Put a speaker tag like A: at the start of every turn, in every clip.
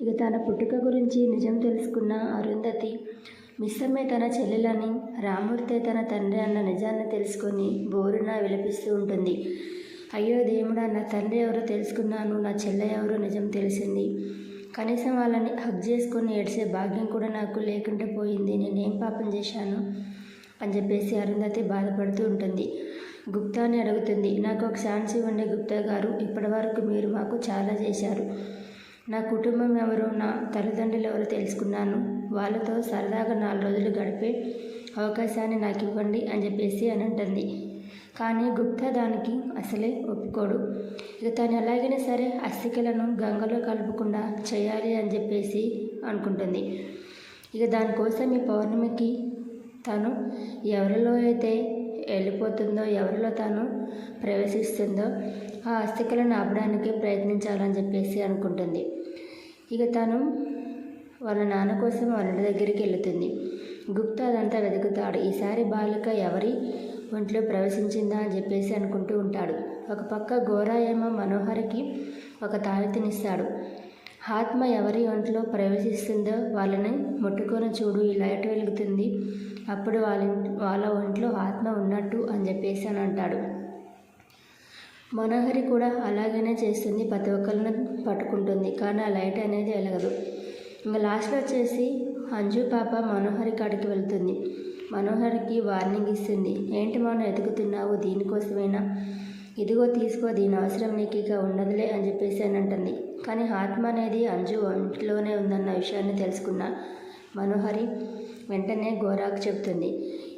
A: ఇక తన పుట్టుక గురించి నిజం తెలుసుకున్న అరుంధతి మిస్సమ్మే తన చెల్లెలని రామూర్తే తన తండ్రి అన్న నిజాన్ని తెలుసుకొని బోరున విలపిస్తూ ఉంటుంది. అయ్యో దేవుడా నా తండ్రి ఎవరో తెలుసుకున్నాను నా చెల్లె ఎవరో నిజం తెలిసింది. కనీసం వాళ్ళని హక్ చేసుకొని ఏడ్చే భాగ్యం కూడా నాకు లేకుండా పోయింది. నేనేం పాపం చేశాను? అని చెప్పేసి అరుంధతి బాధపడుతూ ఉంటుంది. గుప్తాని అడుగుతుంది. నాకు ఒక ఛాన్స్ ఇవ్వండి గుప్తా గారు ఇప్పటివరకు మీరు మాకు చాలా చేశారు. నా కుటుంబం ఎవరో నా తల్లిదండ్రులు ఎవరో తెలుసుకున్నాను. వాళ్ళతో సరదాగా నాలుగు రోజులు గడిపే అవకాశాన్ని నాకు ఇవ్వండి అని చెప్పేసి అని అంటుంది. కానీ గుప్తా దానికి అసలే ఒప్పుకోడు. ఇక తను ఎలాగైనా సరే అస్థికలను గంగలో కలపకుండా చేయాలి అని చెప్పేసి అనుకుంటుంది. ఇక దానికోసం ఈ పౌర్ణమికి తను ఎవరిలో అయితే వెళ్ళిపోతుందో ఎవరిలో తాను ప్రవేశిస్తుందో ఆ అస్థికలను ఆపడానికి ప్రయత్నించాలని చెప్పేసి అనుకుంటుంది. ఇక తను వాళ్ళ నాన్న కోసం వాళ్ళ ఇంటి దగ్గరికి వెళుతుంది. గుప్తా అదంతా వెతుకుతాడు. ఈసారి బాలిక ఎవరి ఒంట్లో ప్రవేశించిందా అని చెప్పేసి అనుకుంటూ ఉంటాడు. ఒక పక్క గోరా ఏమో మనోహర్కి ఒక తాళితినిస్తాడు ఆత్మ ఎవరి ఒంట్లో ప్రవేశిస్తుందో వాళ్ళని ముట్టుకొని చూడు ఈ లైట్ వెలుగుతుంది. అప్పుడు వాళ్ళ వాళ్ళ ఒంట్లో ఆత్మ ఉన్నట్టు అని చెప్పేసి అని అంటాడు. మనోహరి కూడా అలాగనే చేస్తుంది ప్రతి ఒక్కరిని పట్టుకుంటుంది కానీ ఆ లైట్ అనేది వెలగదు. ఇంకా లాస్ట్లో వచ్చేసి అంజు పాప మనోహరి కాడికి వెళ్తుంది. మనోహర్కి వార్నింగ్ ఇస్తుంది. ఏంటి మనం ఎదుగుతున్నావు దీనికోసమైనా? ఇదిగో తీసుకో దీని అవసరం నీకు ఇక ఉండదులే అని చెప్పేసి అని అంటుంది. కానీ ఆత్మ అనేది అంజు ఒంట్లోనే ఉందన్న విషయాన్ని తెలుసుకున్న మనోహరి వెంటనే గోరాకు చెప్తుంది.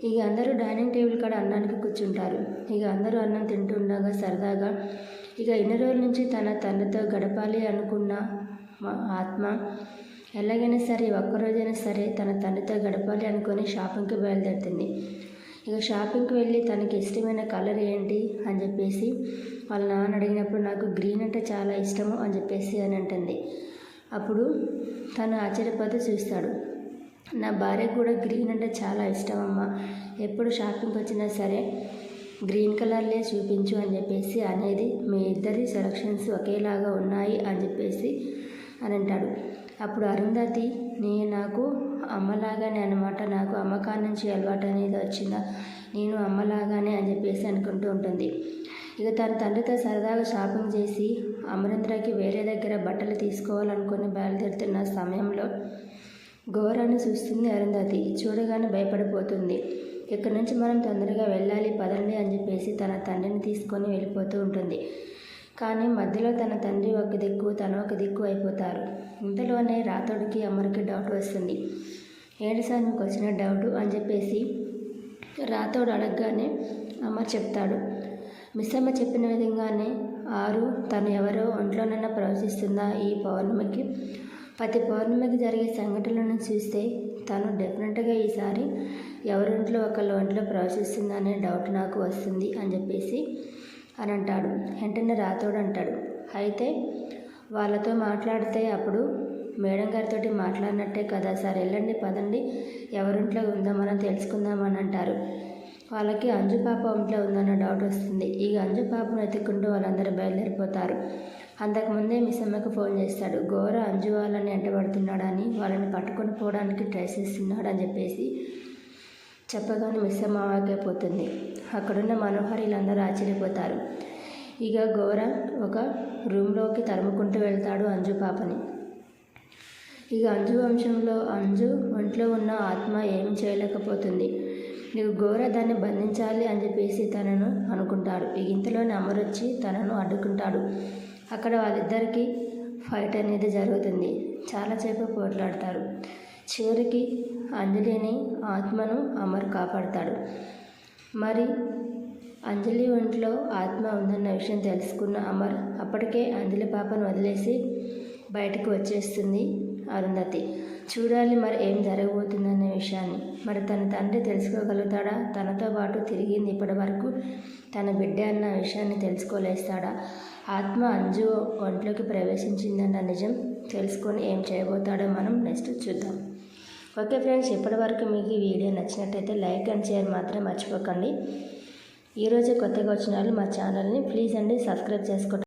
A: ఇక అందరూ డైనింగ్ టేబుల్ కాడ అన్నానికి కూర్చుంటారు. ఇక అందరూ అన్నం తింటుండగా సరదాగా ఇక ఎన్ని రోజుల నుంచి తన తండ్రితో గడపాలి అనుకున్న ఆత్మ ఎలాగైనా సరే ఒక్కరోజైనా సరే తన తండ్రితో గడపాలి అనుకొని షాపింగ్కి బయలుదేరుతుంది. ఇక షాపింగ్కి వెళ్ళి తనకి ఇష్టమైన కలర్ ఏంటి అని చెప్పేసి వాళ్ళ నాన్న అడిగినప్పుడు నాకు గ్రీన్ అంటే చాలా ఇష్టము అని చెప్పేసి అని అంటుంది. అప్పుడు తను ఆశ్చర్యపోతే చూస్తాడు. నా భార్యకు కూడా గ్రీన్ అంటే చాలా ఇష్టం అమ్మ. ఎప్పుడు షాపింగ్కి వచ్చినా సరే గ్రీన్ కలర్లే చూపించు అని చెప్పేసి అనేది మీ ఇద్దరి సెలక్షన్స్ ఒకేలాగా ఉన్నాయి అని చెప్పేసి అని అంటాడు. అప్పుడు అరుంధతి నేను నాకు అమ్మలాగానే అనమాట నాకు అమ్మకాల నుంచి అలవాటు అనేది వచ్చిందా? నేను అమ్మలాగానే అని చెప్పేసి అనుకుంటూ ఉంటుంది. ఇక తన తండ్రితో సరదాగా షాపింగ్ చేసి అమరేంద్రకి వేరే దగ్గర బట్టలు తీసుకోవాలనుకుని బయలుదేరుతున్న సమయంలో ఘోరాన్ని చూస్తుంది అరుంధతి. చూడగానే భయపడిపోతుంది. ఇక్కడ నుంచి మనం తొందరగా వెళ్ళాలి పదండి అని చెప్పేసి తన తండ్రిని తీసుకొని వెళ్ళిపోతూ ఉంటుంది. కానీ మధ్యలో తన తండ్రి ఒక దిక్కు తను ఒక దిక్కు అయిపోతారు. ఇంతలోనే రాతోడికి అమ్మరికి డౌట్ వస్తుంది. ఏంటి సార్ మీకు వచ్చిన డౌట్ అని చెప్పేసి రాతోడు అడగగానే అమ్మ చెప్తాడు. మిస్ అమ్మ చెప్పిన విధంగానే ఆరు తను ఎవరో ఒంట్లోనైనా ప్రవేశిస్తుందా ఈ పౌర్ణమికి? ప్రతి పౌర్ణమికి జరిగే సంఘటనలను చూస్తే తను డెఫినెట్గా ఈసారి ఎవరింట్లో ఒకళ్ళ ఒంట్లో ప్రవేశిస్తుందనే డౌట్ నాకు వస్తుంది అని చెప్పేసి అని అంటాడు. వెంటనే రాతోడు అంటాడు. అయితే వాళ్ళతో మాట్లాడితే అప్పుడు మేడం గారితో మాట్లాడినట్టే కదా సార్ వెళ్ళండి పదండి. ఎవరింట్లో ఉందో మనం తెలుసుకుందామని అంటారు. వాళ్ళకి అంజు పాప ఒంట్లో ఉందన్న డౌట్ వస్తుంది. ఈ అంజు పాపను వెతుక్కుంటూ వాళ్ళందరూ బయలుదేరిపోతారు. అంతకుముందే మిస్ అమ్మకు ఫోన్ చేస్తాడు. ఘోర అంజు వాళ్ళని ఎంటబడుతున్నాడని వాళ్ళని పట్టుకొని పోవడానికి ట్రై చేస్తున్నాడు అని చెప్పేసి చెప్పగానే మిస్ ఆగిపోతుంది అక్కడున్న మనోహరిలందరూ ఆశ్చర్యపోతారు. ఇక ఘోర ఒక రూమ్లోకి తరుముకుంటూ వెళ్తాడు అంజు పాపని. ఇక అంజు వంశంలో అంజు ఒంట్లో ఉన్న ఆత్మ ఏం చేయలేకపోతుంది. నీకు ఘోర దాన్ని బంధించాలి అని చెప్పేసి తనను అనుకుంటాడు. ఇక ఇంతలోనే అమరొచ్చి తనను అడ్డుకుంటాడు. అక్కడ వాళ్ళిద్దరికీ ఫైట్ అనేది జరుగుతుంది. చాలాసేపు పోట్లాడతారు. చివరికి అంజలిని ఆత్మను అమర్ కాపాడతాడు. మరి అంజలి ఒంట్లో ఆత్మ ఉందన్న విషయం తెలుసుకున్న అమర్ అప్పటికే అంజలి పాపను వదిలేసి బయటకు వచ్చేస్తుంది అరుంధతి. చూడాలి మరి ఏం జరగబోతుందన్న విషయాన్ని. మరి తన తండ్రి తెలుసుకోగలుగుతాడా? తనతో పాటు తిరిగింది ఇప్పటి వరకు తన బిడ్డ అన్న విషయాన్ని తెలుసుకోలేస్తాడా? ఆత్మ అంజు ఒంట్లోకి ప్రవేశించిందన్న నిజం తెలుసుకొని ఏం చేయబోతాడో మనం నెక్స్ట్ చూద్దాం. ఓకే ఫ్రెండ్స్ ఇప్పటివరకు మీకు ఈ వీడియో నచ్చినట్టయితే లైక్ అండ్ షేర్ మాత్రం మర్చిపోకండి. ఈరోజే కొత్తగా వచ్చిన వాళ్ళు మా ఛానల్ని ప్లీజ్ అండి సబ్స్క్రైబ్ చేసుకోండి.